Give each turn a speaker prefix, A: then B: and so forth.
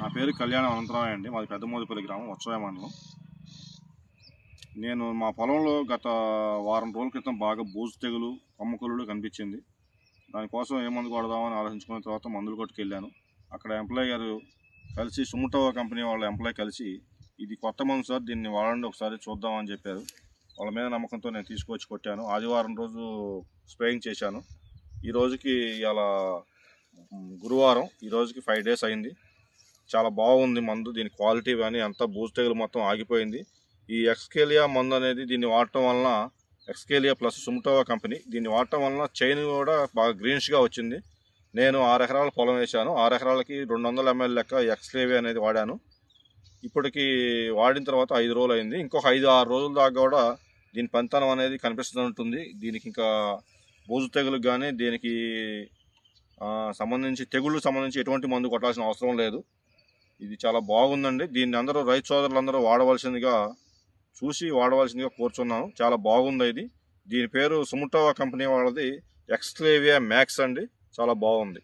A: నా పేరు కళ్యాణం అనంతరాయ అండి. మాది పెద్దమోదిపల్లి గ్రామం వచ్చాయ మండలం. నేను మా పొలంలో గత వారం రోజుల క్రితం బాగా బూజు తెగులు కొమ్మకులుడు కనిపించింది. దానికోసం ఏ మందు కొడదామని ఆలోచించుకున్న తర్వాత మందులు కొట్టుకెళ్ళాను. అక్కడ ఎంప్లాయ్ గారు కలిసి సుముటో కంపెనీ వాళ్ళ ఎంప్లాయ్ కలిసి ఇది కొత్త మందు సార్ దీన్ని వాడండి ఒకసారి చూద్దామని చెప్పారు. వాళ్ళ మీద నమ్మకంతో నేను తీసుకొచ్చి కొట్టాను. ఆదివారం రోజు స్ప్రేయింగ్ చేశాను. ఈ రోజుకి ఇలా గురువారం ఈ రోజుకి ఫైవ్ డేస్ అయింది. చాలా బాగుంది మందు. దీని క్వాలిటీ కానీ అంతా బూజు తెగులు మొత్తం ఆగిపోయింది. ఈ ఎక్స్కేలియా మందు అనేది దీన్ని వాడటం వలన ఎక్స్కేలియా ప్లస్ సుమ్టోవా కంపెనీ దీన్ని వాడటం వలన చైన్ కూడా బాగా గ్రీనిష్గా వచ్చింది. నేను ఆరు ఎకరాల పొలం వేశాను. ఆరు ఎకరాలకి రెండు వందల ఎంఎల్ లెక్క ఎక్స్లేవి అనేది వాడాను. ఇప్పటికి వాడిన తర్వాత ఐదు రోజులు అయింది ఇంకొక ఐదు ఆరు రోజుల దాకా కూడా దీని పనితనం అనేది కనిపిస్తుంటుంది. దీనికి ఇంకా బూజు తెగులకు కానీ దీనికి సంబంధించి తెగుళ్ళు సంబంధించి ఎటువంటి మందు కొట్టాల్సిన అవసరం లేదు. ఇది చాలా బాగుందండి. దీన్ని అందరూ రైతు సోదరులందరూ వాడవలసిందిగా చూసి వాడవలసిందిగా కోరుచున్నాను. చాలా బాగుంది ఇది. దీని పేరు సుముటోవా కంపెనీ వాళ్ళది. ఎక్స్క్లేవియా మ్యాక్స్ అండి. చాలా బాగుంది.